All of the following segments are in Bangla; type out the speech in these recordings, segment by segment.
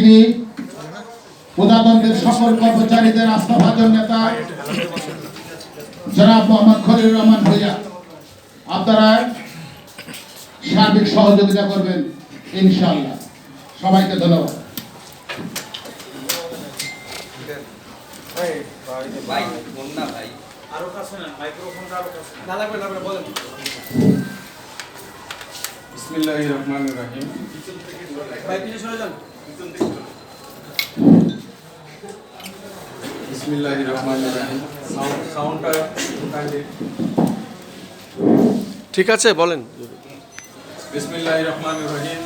তিনি প্রজাতন্ত্রের সকল কর্মচারীদের আস্থাভাজন নেতা। জনাব মোহাম্মদ খলিল রহমান ভূঁইয়া আপনারা সার্বিক সহযোগিতা করবেন ইনশাআল্লাহ। সবাইকে ধন্যবাদ। না আরও কাছে নেন মাইক্রোফোনটা আরও কাছে না লাগবে না বলেন বিসমিল্লাহির রহমানির রহিম। ভাই পিছনে সরে যান। বিসমিল্লাহির রহমানির রহিম। সাউন্ডটা ঠিক আছে বলেন। বিসমিল্লাহির রহমানির রহিম।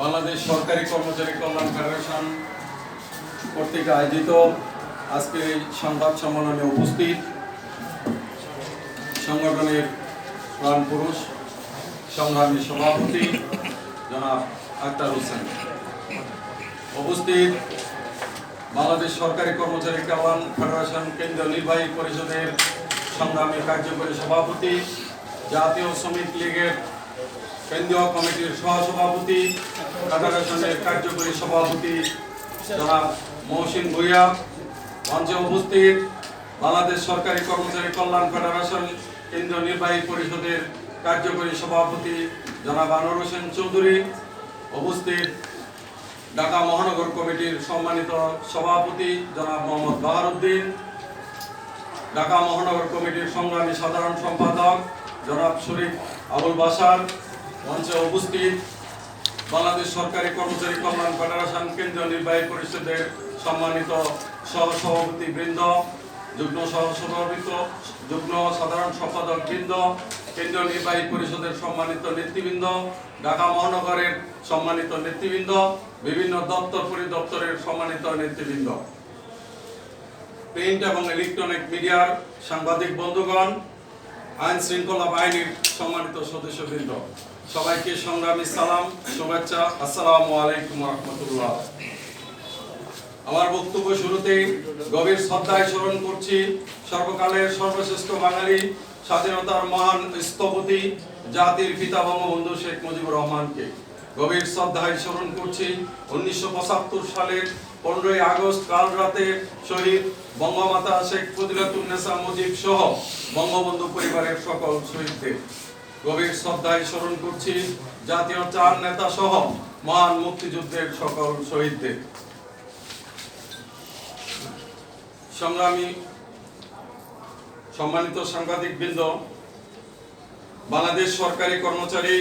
বাংলাদেশ সরকারি কর্মচারী কল্যাণ ফেডারেশন কর্তৃক আয়োজিত আজকের এই সংবাদ সম্মেলনে উপস্থিত সংগঠনের প্রাণ পুরুষ সংগ্রামী সভাপতি জনাব আক্তার হোসেন। উপস্থিত বাংলাদেশ সরকারি কর্মচারী কল্যাণ ফেডারেশন কেন্দ্রীয় নির্বাহী পরিষদের সংগ্রামী কার্যকরী সভাপতি, জাতীয় শ্রমিক লীগের কেন্দ্রীয় কমিটির সহসভাপতি, ফেডারেশনের কার্যকরী সভাপতি জনাব মহসিন ভুইয়া। মঞ্চে উপস্থিত বাংলাদেশ সরকারি কর্মচারী কল্যাণ ফেডারেশন কেন্দ্রীয় নির্বাহী পরিষদের কার্যকরী সভাপতি জনাব আনোয়ার হোসেন চৌধুরী। উপস্থিত ঢাকা মহানগর কমিটির সম্মানিত সভাপতি জনাব মোহাম্মদ বাহারুদ্দিন, ঢাকা মহানগর কমিটির সংগ্রামী সাধারণ সম্পাদক জনাব শরীফ আবুল বাসার মঞ্চে উপস্থিত বাংলাদেশ সরকারি কর্মচারী কল্যাণ ফেডারেশন কেন্দ্রীয় নির্বাহী পরিষদের সম্মানিত সহসভাপতি বৃন্দ যুগ্ম সহসভাপতি, যুগ্ম সাধারণ সম্পাদক বৃন্দ কেন্দ্রীয় নির্বাহী পরিষদের সম্মানিত নেতৃবৃন্দ, ঢাকা মহানগরের সম্মানিত নেতৃবৃন্দ, বিভিন্ন দপ্তর পরিদপ্তরের সম্মানিত নেতৃবৃন্দ। প্রিন্ট এবং ইলেকট্রনিক মিডিয়ার সাংবাদিক বন্ধুগণ, আইন শৃঙ্খলা বাহিনীর সম্মানিত সদস্যবৃন্দ, সবাইকে সংগ্রামী সালাম, শুভেচ্ছা, আসসালামু আলাইকুম রহমতুল্লাহ। আমার বক্তব্য শুরুতেই গভীর শ্রদ্ধায় স্মরণ করছি সর্বকালের সর্বশ্রেষ্ঠ বাঙালি স্বাধীনতার মহান স্থপতি, জাতির পিতা বঙ্গবন্ধু শেখ মুজিবুর রহমানকে। গভীর শ্রদ্ধায় স্মরণ করছি, উনিশশো সালের পনেরোই আগস্ট, কাল রাতে শহীদ বঙ্গমাতা শেখ ফজিলাতুন্নেসা মুজিব সহ বঙ্গবন্ধু পরিবারের সকল শহীদদের। গভীর শ্রদ্ধায় স্মরণ করছি, জাতীয় চার নেতা সহ মহান মুক্তিযুদ্ধের সকল শহীদদের। সংগ্রামী সম্মানিত সাংবাদিক বৃন্দ বাংলাদেশ সরকারি কর্মচারী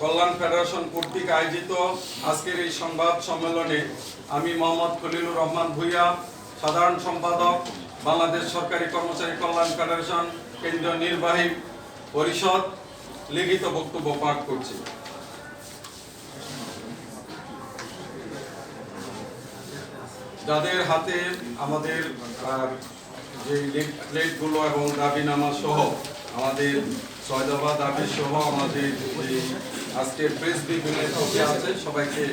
কল্যাণ ফেডারেশন কর্তৃক আয়োজিত আজকের এই সংবাদ সম্মেলনে আমি মোহাম্মদ খলিলুর রহমান ভুইয়া, সাধারণ সম্পাদক, বাংলাদেশ সরকারি কর্মচারী কল্যাণ ফেডারেশন কেন্দ্রীয় নির্বাহী পরিষদ লিখিত বক্তব্য পাঠ করছি। যাদের হাতে আমাদের যে এবং দাবিনামা সহ আমাদের দাবি সহ আমাদের যে আজকের প্রেস কপি আছে, সবাইকে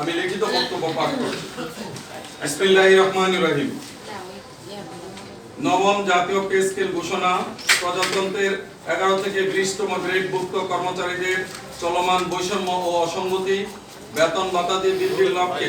আমি লিখিত বক্তব্য পাঠ করছি। বিসমিল্লাহির রহমানির রহিম। নবম জাতীয় পে স্কেল ঘোষণা, প্রজাতন্ত্রের এগারো থেকে বিশতম গ্রেডভুক্ত কর্মচারীদের চলমান বৈষম্য ও অসঙ্গতি বেতন ভাতাদি বৃদ্ধির লক্ষ্যে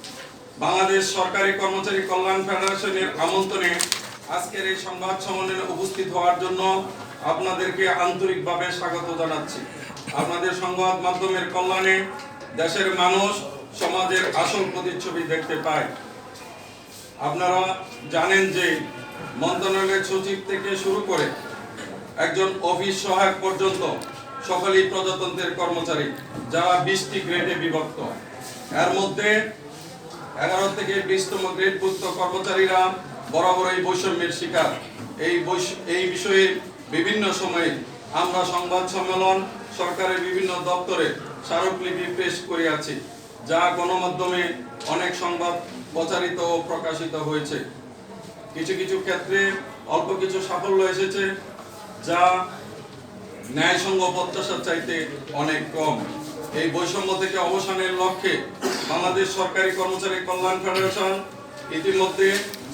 বাংলাদেশ সরকারি কর্মচারী কল্যাণ ফেডারেশনের আমন্ত্রণে আজকের এই সংবাদ সম্মেলনে উপস্থিত হওয়ার জন্য আপনাদেরকে আন্তরিকভাবে স্বাগত জানাচ্ছি। আপনাদের সংবাদ মাধ্যমের কল্যাণে দেশের মানুষ সমাজের আসল প্রতিচ্ছবি দেখতে পায়। আপনারা জানেন যে মন্ত্রণালয়ের সচিব থেকে শুরু করে একজন অফিস সহায়ক পর্যন্ত সকলেই প্রজাতন্ত্রের কর্মচারী, যারা বিশটি গ্রেডে বিভক্ত। এর মধ্যে এগারো থেকে বিশতম গ্রেডভুক্ত কর্মচারীরা বরাবর এই বৈষম্যের শিকার। এই এই বিষয়ে বিভিন্ন সময়ে আমরা সংবাদ সম্মেলন, সরকারের বিভিন্ন দপ্তরে স্মারকলিপি পেশ করিয়াছি যা গণমাধ্যমে অনেক সংবাদ প্রচারিত ও প্রকাশিত হয়েছে। কিছু কিছু ক্ষেত্রে অল্প কিছু সাফল্য এসেছে, যা ন্যায়সঙ্গ প্রত্যাশার চাইতে অনেক কম। এই বৈষম্য থেকে অবসানের লক্ষ্যে বাংলাদেশ সরকারি কর্মচারী কল্যাণ ফেডারেশন ইতিমধ্যে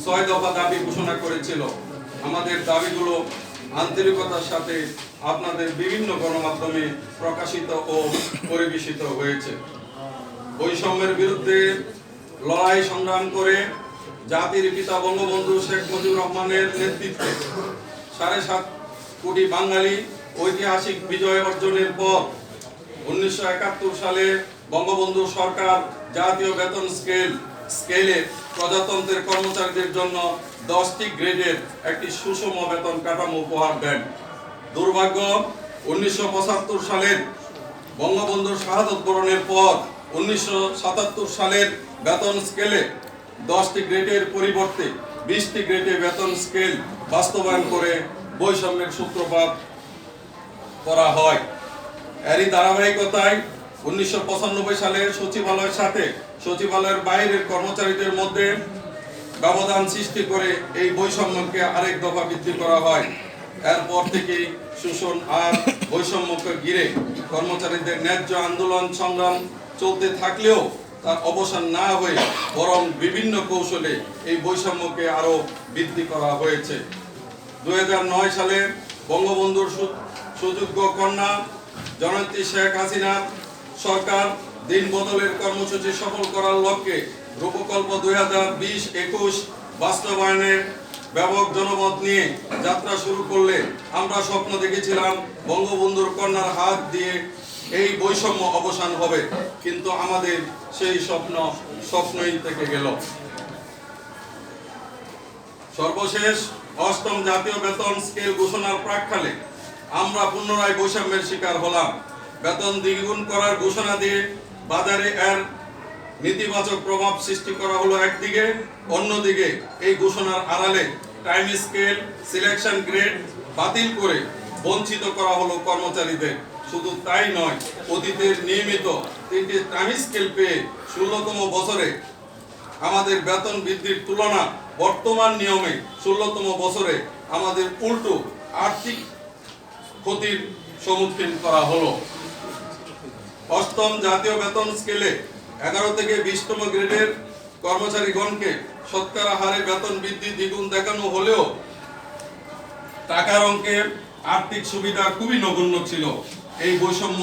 ছয় দফা দাবি ঘোষণা করেছিল। আমাদের দাবিগুলো আন্তরিকতার সাথে আপনাদের বিভিন্ন গণমাধ্যমে প্রকাশিত ও পরিবেশিত হয়েছে। বৈষম্যের বিরুদ্ধে লড়াই সংগ্রাম করে জাতির পিতা বঙ্গবন্ধু শেখ মুজিবুর রহমানের নেতৃত্বে সাড়ে সাত কোটি বাঙালি ঐতিহাসিক বিজয় অর্জনের পর উনিশশো একাত্তর সালে বঙ্গবন্ধু সরকার জাতীয় বেতন স্কেল, স্কেলে প্রজাতন্ত্রের কর্মচারীদের জন্য দশটি গ্রেডের একটি সুষম বেতন কাঠামো উপহার দেন। দুর্ভাগ্য, উনিশশো পঁচাত্তর সালের বঙ্গবন্ধুর শাহাদত বরণের পর উনিশশো সাতাত্তর সালের বেতন স্কেলে দশটি গ্রেডের পরিবর্তে বিশটি গ্রেডে বেতন স্কেল বাস্তবায়ন করে বৈষম্যের সূত্রপাত করা হয়। এরই ধারাবাহিকতায় উনিশশো পঁচানব্বই সালে সচিবালয়ের সাথে সচিবালয়ের বাইরের কর্মচারীদের মধ্যে ব্যবধান সৃষ্টি করে এই বৈষম্যকে আরেক দফা বৃদ্ধি করা হয়। এরপর থেকেই শোষণ আর বৈষম্যকে ঘিরে কর্মচারীদের ন্যায্য আন্দোলন সংগ্রাম চলতে থাকলেও তার অবসান না হয়ে বরং বিভিন্ন কৌশলে এই বৈষম্যকে আরও বৃদ্ধি করা হয়েছে। দু হাজার নয় সালে বঙ্গবন্ধুর সুযোগ্য কন্যা জননেত্রী শেখ হাসিনা সরকার দিন বদলের কর্মসূচি সফল করার লক্ষ্যে রূপকল্প দুই হাজার বিশ একুশ বাস্তবায়নের ব্যাপক জনমত নিয়ে যাত্রা শুরু করলে আমরা স্বপ্ন দেখেছিলাম বঙ্গবন্ধুর কন্যার হাত দিয়ে এই বৈষম্য অবসান হবে। কিন্তু আমাদের সেই স্বপ্ন স্বপ্নই থেকে গেল। সর্বশেষ অষ্টম জাতীয় বেতন স্কেল ঘোষণার প্রাককালে আমরা পুনরায় বৈষম্যের শিকার হলাম। বেতন দ্বিগুণ করার ঘোষণা দিয়ে বাজারে এর নেতিবাচক প্রভাব সৃষ্টি করা হলো একদিকে। অন্যদিকে এই ঘোষণার আড়ালে টাইম স্কেল সিলেকশন গ্রেড বাতিল করে বঞ্চিত করা হলো কর্মচারীদের। শুধু তাই নয়, অতীতের নিয়মিত তিনটি টাইম স্কেল পেয়ে ষোলোতম বছরে আমাদের বেতন বৃদ্ধির তুলনা বর্তমান নিয়মে ষোলোতম বছরে আমাদের উল্টো আর্থিক ক্ষতির সম্মুখীন করা হলো। অষ্টম জাতীয় বেতন স্কেলে এগারো থেকে বিশতম গ্রেডের কর্মচারীগণকে শতকরা হারে বেতন বৃদ্ধি দ্বিগুণ দেখানো হলেও টাকার অঙ্কে আর্থিক সুবিধা খুবই নগণ্য ছিল। এই বৈষম্য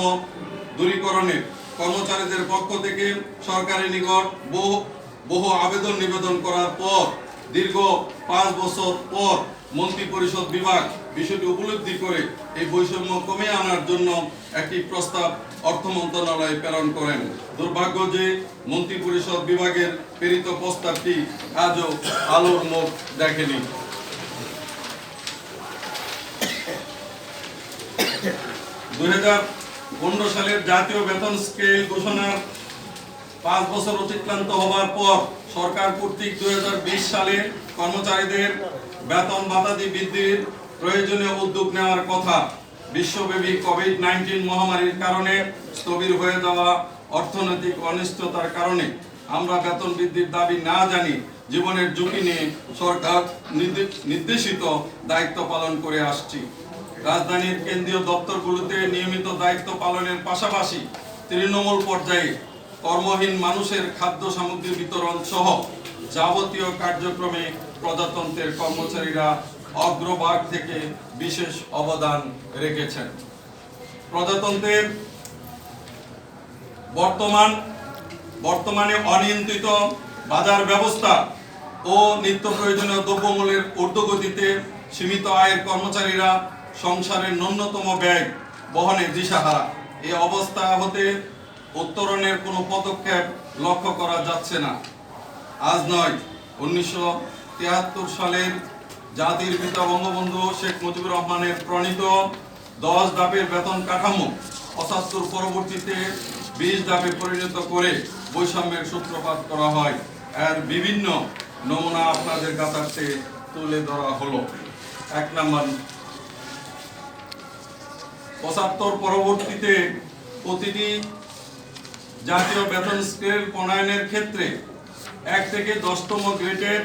দূরীকরণে কর্মচারীদের পক্ষ থেকে সরকারের নিকট বহু বহু আবেদন নিবেদন করার পর, দীর্ঘ পাঁচ বছর পর মন্ত্রী পরিষদ বিভাগ বিষয়টি উপলব্ধি করে এই বৈষম্য কমে আনার জন্য একটি প্রস্তাব অর্থ মন্ত্রণালয়ে প্রেরণ করেন। দুর্ভাগ্য যে মন্ত্রী পরিষদ বিভাগের প্রেরিত প্রস্তাবটি আজও আলোর মুখ দেখেনি। দুই সালের জাতীয় বেতন স্কেল ঘোষণার পাঁচ বছর অতিক্রান্ত হবার পর সরকার কর্তৃক দুই হাজার বিশ সালে কর্মচারীদের বেতন বাতাদি বৃদ্ধির প্রয়োজনীয় উদ্যোগ নেওয়ার কথা বিশ্বব্যাপী কোভিড নাইন্টিন মহামারীর কারণে স্থবির হয়ে যাওয়া অর্থনৈতিক অনিশ্চয়তার কারণে আমরা বেতন বৃদ্ধির দাবি না জানি, জীবনের ঝুঁকি নিয়ে সরকার নির্দে- নির্দেশিত দায়িত্ব পালন করে আসছি। রাজধানীর কেন্দ্রীয় দপ্তরগুলোতে নিয়মিত দায়িত্ব পালনের পাশাপাশি তৃণমূল পর্যায়ে কর্মহীন মানুষের খাদ্য সামগ্রী বিতরণ সহ যাবতীয় কার্যক্রমে প্রজাতন্ত্রের কর্মচারীরা অগ্রভাগ থেকে বিশেষ অবদান রেখেছেন। প্রজাতন্ত্রের বর্তমান, বর্তমানে অনিয়ন্ত্রিত বাজার ব্যবস্থা ও নিত্য প্রয়োজনীয় দ্রব্যমূল্যের ঊর্ধ্বগতিতে সীমিত আয়ের কর্মচারীরা সংসারের ন্যূনতম ব্যয় বহনে দিশাহারা। এই অবস্থা হতে উত্তরণের কোনো পদক্ষেপ লক্ষ্য করা যাচ্ছে না। আজ নয়, উনিশশো সালের জাতির পিতা বঙ্গবন্ধু শেখ মুজিবুর রহমানের প্রণীত দশ ধাপের বেতন কাঠামো পঁচাত্তর পরবর্তীতে বিশ ধাপে পরিণত করে বৈষম্যের সূত্রপাত করা হয়। এর বিভিন্ন নমুনা আপনাদের কাতারতে তুলে ধরা হলো। এক নম্বর, পঁচাত্তর পরবর্তীতে প্রতিটি জাতীয় বেতন স্কেল প্রণয়নের ক্ষেত্রে এক থেকে দশতম গ্রেডের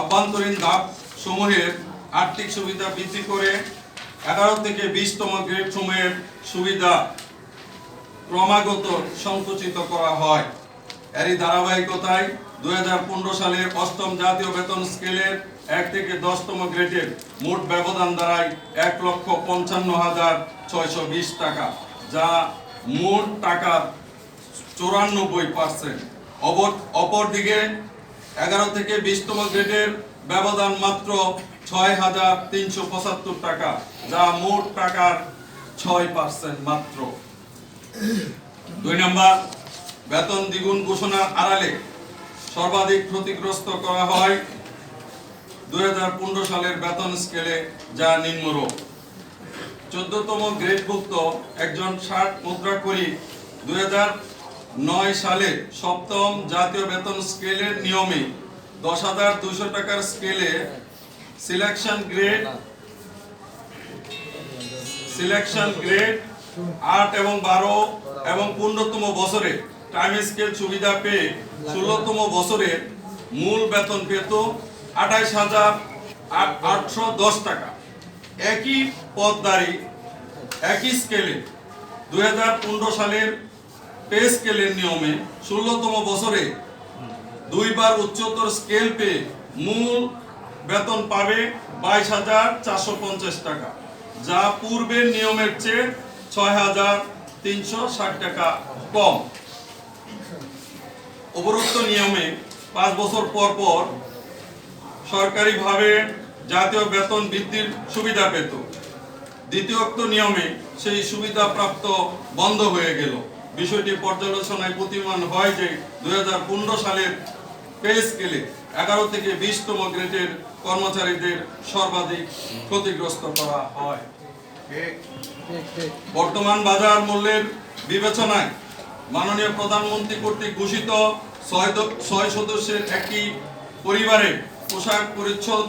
অভ্যন্তরীণ ধাপ সমূহের আর্থিক সুবিধা বৃদ্ধি করে এগারো থেকে বিশতম গ্রেড সমূহের সুবিধা ক্রমাগত সংকুচিত করা হয়। এরই ধারাবাহিকতায় দু হাজার পনেরো সালের অষ্টম জাতীয় বেতন স্কেলের এক থেকে দশতম গ্রেডের মোট ব্যবধান দাঁড়ায় এক লক্ষ পঞ্চান্ন হাজার ছয়শো টাকা, যা মোট টাকার চৌরানব্বই পার্সেন্ট অপরদিকে এগারো থেকে বিশতম গ্রেডের ব্যবধান মাত্র ছয় হাজার তিনশো পঁচাত্তর টাকা, যা মোট টাকার ছয় পার্সেন্ট মাত্র। দুই নম্বর, বেতন দ্বিগুণ ঘোষণার আড়ালে সর্বাধিক ক্ষতিগ্রস্ত করা হয় দুই হাজার পনেরো সালের বেতন স্কেলে, যা নিম্নরূপ। চোদ্দতম গ্রেডভুক্ত একজন ষাট মুদ্রা করি দুই হাজার নয় সালে সপ্তম জাতীয় বেতন স্কেলের নিয়মে দশ হাজার দুশো টাকার স্কেলে সিলেকশন গ্রেড সিলেকশন গ্রেড আট এবং বারো এবং পনেরোতম বছরে টাইম স্কেল সুবিধা পেয়ে ষোলোতম বছরে মূল বেতন পেত আঠাইশ হাজার আটশো দশ টাকা। একই পদদারি একই স্কেলে দু হাজার পনেরো সালের পে স্কেলের নিয়মে ষোলোতম বছরে দুইবার উচ্চতর স্কেল পেয়ে মূল বেতন পাবে বাইশ হাজার চারশো পঞ্চাশ টাকা, যা পূর্বের নিয়মের চেয়ে ছয় হাজার তিনশো ষাট টাকা কম। উপরোক্ত নিয়মে পাঁচ বছর পর পর সরকারিভাবে জাতীয় বেতন বৃদ্ধির সুবিধা পেত। দ্বিতীয়োক্ত নিয়মে সেই সুবিধা প্রাপ্ত বন্ধ হয়ে গেল। বিষয়টি পর্যালোচনায় প্রতিমান হয় যে দু হাজার পনেরো সালের পে স্কেলে এগারো থেকে বিশতম গ্রেডের কর্মচারীদের সর্বাধিক ক্ষতিগ্রস্ত করা হয়। বর্তমান বাজার মূল্যের বিবেচনায় মাননীয় প্রধানমন্ত্রী কর্তৃক ঘোষিত ছয় সদস্যের একটি পরিবারে পোশাক পরিচ্ছদ,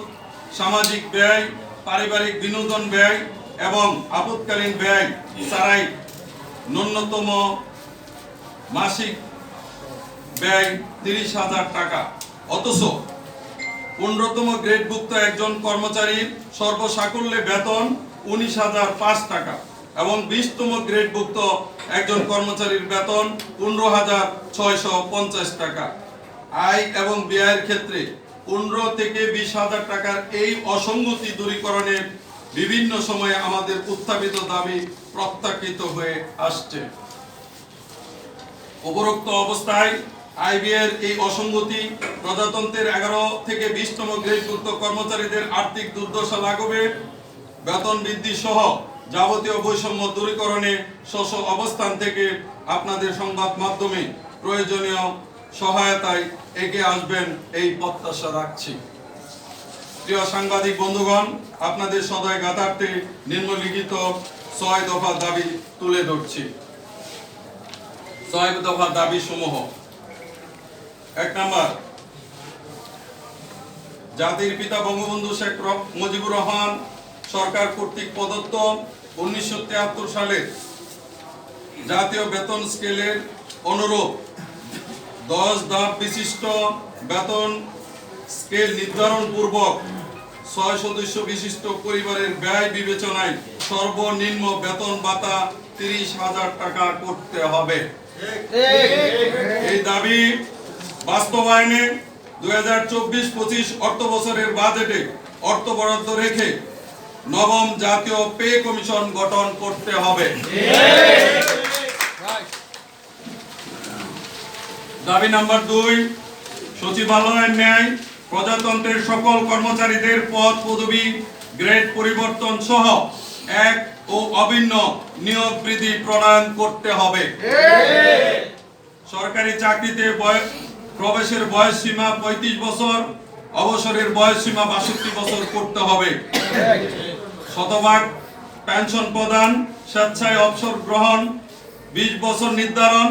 সামাজিক ব্যয়, পারিবারিক বিনোদন ব্যয় এবং আপৎকালীন ব্যয় ছাড়াই ন্যূনতম মাসিক ব্যয় তিরিশ হাজার টাকা। অথচ পনেরোতম গ্রেডভুক্ত একজন কর্মচারীর সর্বসাকুল্যে বেতন উনিশ হাজার পাঁচ টাকা এবং বিশতম গ্রেডভুক্ত একজন কর্মচারীর বেতন পনেরো হাজার ছয়শো পঞ্চাশ টাকা। আয় এবং ব্যয়ের ক্ষেত্রে পনেরো থেকে বিশ হাজার টাকার এই অসঙ্গতি দূরীকরণের বিভিন্ন সময়ে আমাদের উত্থাপিত দাবি প্রত্যাখ্যিত হয়ে আসছে। উপরোক্ত অবস্থায় আইবিএর এই অসঙ্গতি প্রজাতন্ত্রের এগারো থেকে বিশতম গ্রেডভুক্ত কর্মচারীদের আর্থিক দুর্দশা লাঘবে। বেতন বৃদ্ধি সহ যাবতীয় বৈষম্য দূরীকরণে স্ব অবস্থান থেকে আপনাদের সংবাদ মাধ্যমে প্রয়োজনীয় সহায়তায় এগিয়ে আসবেন এই প্রত্যাশা রাখছি। প্রিয় সাংবাদিক বন্ধুগণ, আপনাদের সদয় গাতার্থে নিম্নলিখিত ছয় দফা দাবি তুলে ধরছি। ছয় দফা দাবি সমূহ এক নাম্বার, জাতির পিতা বঙ্গবন্ধু শেখ মুজিবুর রহমান সরকার কর্তৃক প্রদত্ত উনিশশো তিয়াত্তর সালে জাতীয় বেতন স্কেলের অনুরূপ দশ ধাপ বিশিষ্ট বেতন স্কেল নির্ধারণ পূর্বক ছয় সদস্য বিশিষ্ট পরিবারের ব্যয় বিবেচনায় সর্বনিম্ন বেতন ভাতা তিরিশ হাজার টাকা করতে হবে। এই দাবি বাস্তবায়নে দুই হাজার চব্বিশ পঁচিশ বাজেটে অর্থ বরাদ্দ রেখে নবম জাতীয় পে কমিশন গঠন করতে হবে। দাবি নাম্বার দুই, সচিবালয়ের ন্যায় প্রজাতন্ত্রের সকল কর্মচারীদের পদ পদবি, গ্রেড পরিবর্তন সহ এক ও অভিন্ন নিয়োগ বৃদ্ধি প্রণয়ন করতে হবে। সরকারি চাকরিতে প্রবেশের বয়স সীমা পঁয়ত্রিশ বছর অবসরের বয়স সীমা বাষট্টি বছর করতে হবে। শতভাগ পেনশন প্রদান স্বেচ্ছায় অবসর গ্রহণ বিশ বছর নির্ধারণ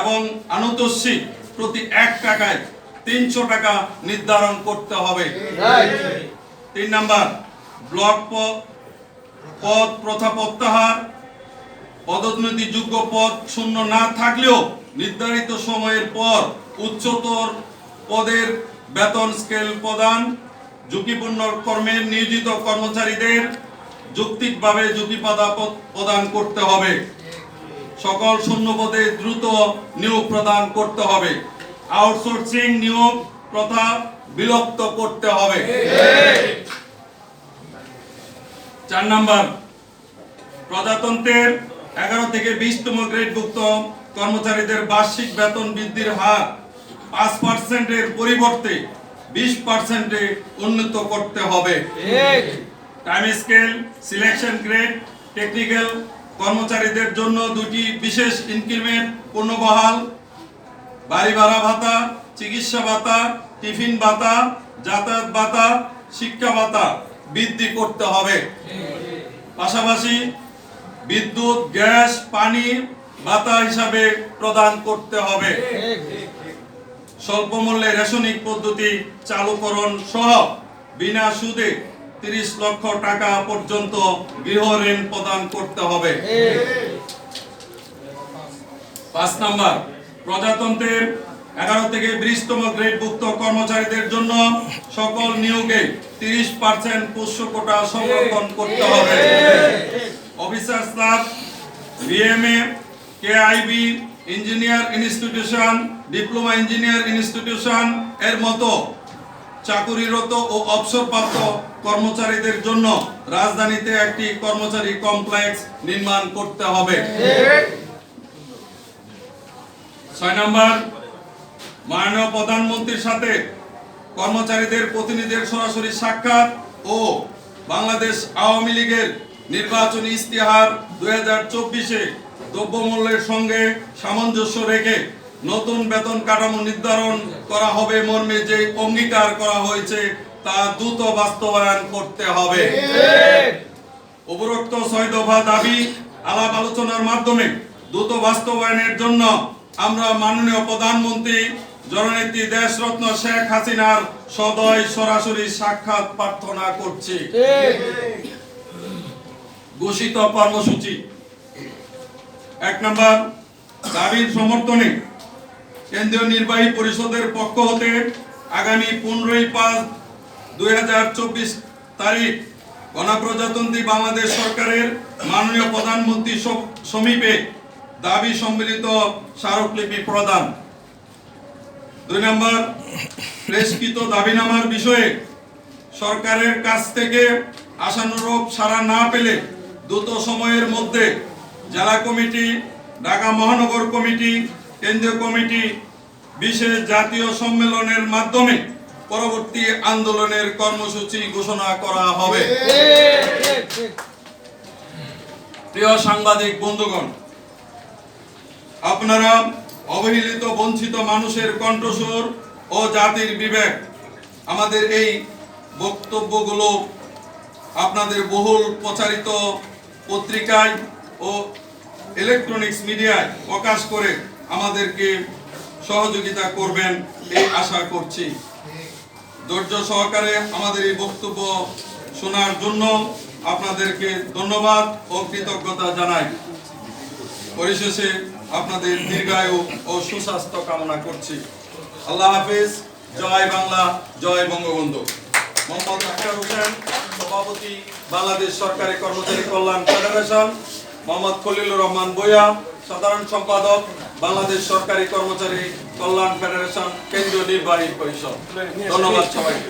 এবং আনুতোষিক প্রতি এক টাকায় তিনশো টাকা নির্ধারণ করতে হবে। তিন নাম্বার ব্লক পদ প্রথা প্রত্যাহার। পদোন্নতি যোগ্য পদ শূন্য না থাকলেও নির্ধারিত সময়ের পর উচ্চতর পদের বেতন স্কেল প্রদান, ঝুঁকিপূর্ণ কর্মে নিয়োজিত কর্মচারীদের যৌক্তিকভাবে ঝুঁকিপাদা প্রদান করতে হবে। সকল শূন্য পদে দ্রুত নিয়োগ প্রদান করতে হবে। আউটসোর্সিং নিয়োগ প্রথা বিলুপ্ত করতে হবে। চার নাম্বার প্রজাতন্ত্রের এগারো থেকে বিশতম গ্রেডভুক্ত কর্মচারীদের বার্ষিক বেতন বৃদ্ধির হার পাঁচ পার্সেন্টের পরিবর্তে বিশ পার্সেন্টে উন্নত করতে হবে। Time scale selection grade technical কর্মচারীদের জন্য দুটি বিশেষ ইনক্রিমেন্ট পূর্ণবহাল বাড়ি ভাড়া ভাতা চিকিৎসা ভাতা টিফিন ভাতা যাতায়াত ভাতা শিক্ষা ভাতা। বৃদ্ধি করতে হবে। পাশাপাশি বিদ্যুৎ, গ্যাস, পানি, ভাতা হিসাবে প্রদান করতে হবে। স্বল্প মূল্যে রেশনিক পদ্ধতি চালুকরণ সহ বিনা সুদে তিরিশ লক্ষ টাকা পর্যন্ত গৃহ ঋণ প্রদান করতে হবে। পাঁচ নাম্বার, প্রজাতন্ত্রের এগারো থেকে বিশতম গ্রেডভুক্ত কর্মচারীদের জন্য সকল নিয়োগে তিরিশ পার্সেন্ট পোষ্য কোটা সংরক্ষণ করতে হবে। Officer staff BMA KIB engineer institution diploma engineer institution এর মতো চাকুরিরত ও অবসরপ্রাপ্ত কর্মচারীদের জন্য রাজধানীতে একটি কর্মচারী কমপ্লেক্স নির্মাণ করতে হবে। ছয় নম্বর মাননীয় প্রধানমন্ত্রীর সাথে কর্মচারীদের প্রতিনিধিদের সরাসরি সাক্ষাৎ ও বাংলাদেশ আওয়ামী লীগের নির্বাচনী ইস্তিহার দুই হাজার চব্বিশে দ্রব্যমূল্যের সঙ্গে সামঞ্জস্য রেখে নতুন বেতন কাঠামো নির্ধারণ করা হবে মর্মে যে অঙ্গীকার করা হয়েছে তা দ্রুত বাস্তবায়ন করতে হবে। উপরোক্ত ছয় দফা দাবি আলাপ আলোচনার মাধ্যমে দ্রুত বাস্তবায়নের জন্য আমরা মাননীয় প্রধানমন্ত্রী জননেত্রী দেশরত্ন শেখ হাসিনার সদয় সরাসরি সাক্ষাৎ প্রার্থনা করছি। ঘোষিত কর্মসূচি। এক নম্বর, দাবির সমর্থনে কেন্দ্রীয় নির্বাহী পরিষদের পক্ষ হতে আগামী পনেরোই পাঁচ দুই তারিখ গণপ্রজাতন্ত্রী বাংলাদেশ সরকারের মাননীয় প্রধানমন্ত্রী সমীপে দাবি সম্মিলিত স্মারকলিপি প্রদান। দুই নম্বর প্রেসকৃত দাবিনামার বিষয়ে সরকারের কাছ থেকে আশানুরূপ সাড়া না পেলে দ্রুত সময়ের মধ্যে জেলা কমিটি, ঢাকা মহানগর কমিটি, কেন্দ্রীয় কমিটি বিশেষ জাতীয় সম্মেলনের মাধ্যমে পরবর্তী আন্দোলনের কর্মসূচি ঘোষণা করা হবে। প্রিয় সাংবাদিক বন্ধুগণ, আপনারা অবহেলিত বঞ্চিত মানুষের কণ্ঠস্বর ও জাতির বিবেক। আমাদের এই বক্তব্যগুলো আপনাদের বহুল প্রচারিত পত্রিকায় ও ইলেকট্রনিক্স মিডিয়ায় প্রকাশ করে আমাদেরকে সহযোগিতা করবেন এই আশা করছি। ধৈর্য সহকারে আমাদের এই বক্তব্য শোনার জন্য আপনাদেরকে ধন্যবাদ ও কৃতজ্ঞতা জানাই। পরিশেষে আপনাদের দীর্ঘায়ু ও সুস্বাস্থ্য কামনা করছি। আল্লাহ হাফিজ। জয় বাংলা, জয় বঙ্গবন্ধু। মোহাম্মদ আখতার হোসেন, সভাপতি, বাংলাদেশ সরকারি কর্মচারী কল্যাণ ফেডারেশন। মোহাম্মদ খলিলুর রহমান বইয়া, সাধারণ সম্পাদক, বাংলাদেশ সরকারি কর্মচারী কল্যাণ ফেডারেশন, কেন্দ্রীয় নির্বাহী পরিষদ। ধন্যবাদ সবাইকে।